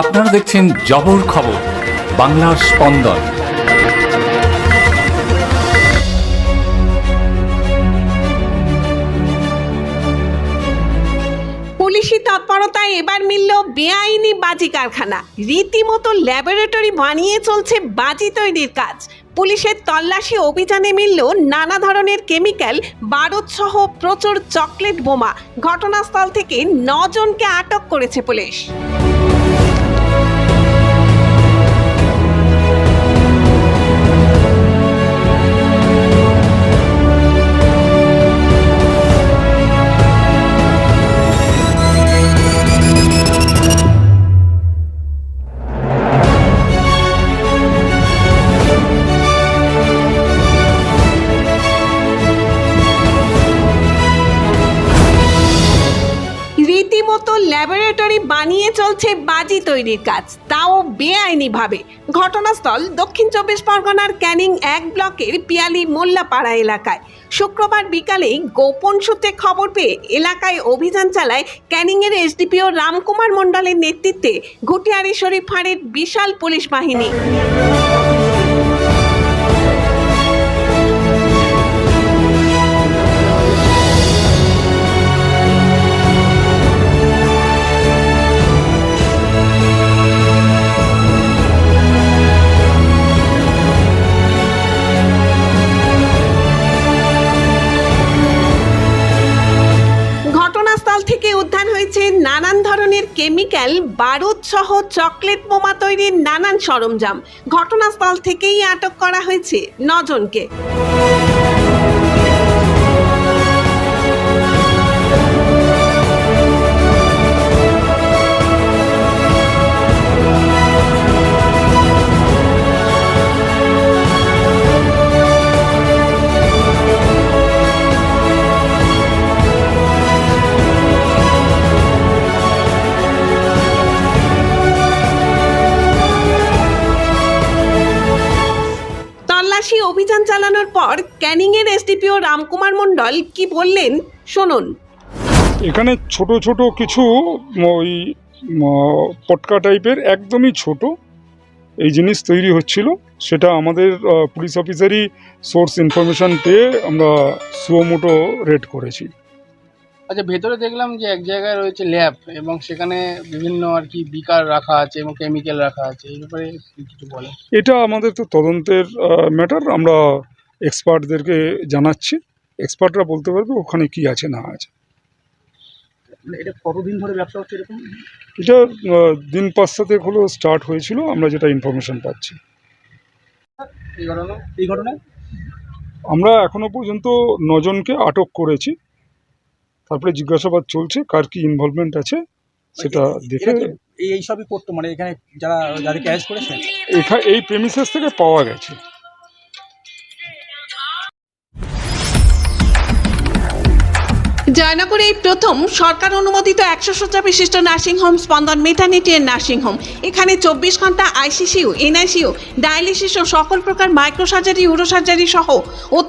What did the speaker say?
আপনারা দেখছেন জবর খবর, বাংলার স্পন্দন। পুলিশি তৎপরতায় এবার মিলল বেআইনি বাজি কারখানা। রীতিমতো ল্যাবরেটরি বানিয়ে চলছে বাজি তৈরির কাজ। পুলিশের তল্লাশি অভিযানে মিলল নানা ধরনের কেমিক্যাল, বারুদ সহ প্রচুর চকলেট বোমা। ঘটনাস্থল থেকে নজনকে আটক করেছে পুলিশ। ল্যাবরেটরি বানিয়ে চলছে বাজি তৈরির কাজ। তাও বেআইনিভাবে। ঘটনাস্থল দক্ষিণ চব্বিশ পরগনার ক্যানিং এক ব্লকের পিয়ালি মোল্লাপাড়া এলাকায়। শুক্রবার বিকালেই গোপন সূত্রে খবর পেয়ে এলাকায় অভিযান চালায় ক্যানিংয়ের এসডিপিও রামকুমার মণ্ডলের নেতৃত্বে ঘুটিয়ারি শরীফ ফাঁড়ের বিশাল পুলিশ বাহিনী। ধরনের কেমিক্যাল, বারুদ সহ চকলেট বোমা তৈরির নানান সরঞ্জাম। ঘটনাস্থল থেকেই আটক করা হয়েছে নজনকে। তল্লাশি অভিযান চালানোর পর ক্যানিংয়ের এসডিপিও রামকুমার মণ্ডল কি বললেন, শুনুন। এখানে ছোট ছোট কিছু ওই পটকা টাইপের একদমই ছোট এই জিনিস তৈরি হচ্ছিল। সেটা আমাদের পুলিশ অফিসারই সোর্স ইনফরমেশন পেয়ে আমরা সুমোটো রেড করেছি। আচ্ছা ভেতরে দেখলাম যে এক জায়গায় রয়েছে ল্যাব এবং সেখানে বিভিন্ন আর কি বিকার রাখা আছে এবং কেমিক্যাল রাখা আছে এই ব্যাপারে কিছু বলে। এটা আমাদের তো তদন্তের ম্যাটার আমরা এক্সপার্টদেরকে জানাচ্ছি। এক্সপার্টরা বলতে পারবে ওখানে কি আছে না আছে। মানে এটা কতদিন ধরে ব্যবসা হচ্ছে এরকম? এটা দিন পাঁচ হলো স্টার্ট হয়েছিল আমরা যেটা ইনফরমেশন পাচ্ছি। এই ঘটনা? এই ঘটনায়? আমরা এখনও পর্যন্ত নজনকে আটক করেছি। তারপরে জিজ্ঞাসাবাদ চলছে কার কি ইনভলভমেন্ট আছে সেটা দেখে এরা কি এই এই সবই করতো? মানে এখানে যারা যাদেরকে অ্যারেস্ট করেছে? এখা- এই প্রেমিসেস থেকে পাওয়া গেছে। জয়নগরে এই প্রথম সরকার অনুমোদিত একশো শয্যা বিশিষ্ট নার্সিংহোম স্পন্দন মেটার্নিটি এর নার্সিংহোম এখানে চব্বিশ ঘণ্টা আইসিসিউ এনআইসিউ ডায়ালিসিস ও সকল প্রকার মাইক্রো সার্জারি মাইক্রোসার্জারি ইউরোসার্জারি সহ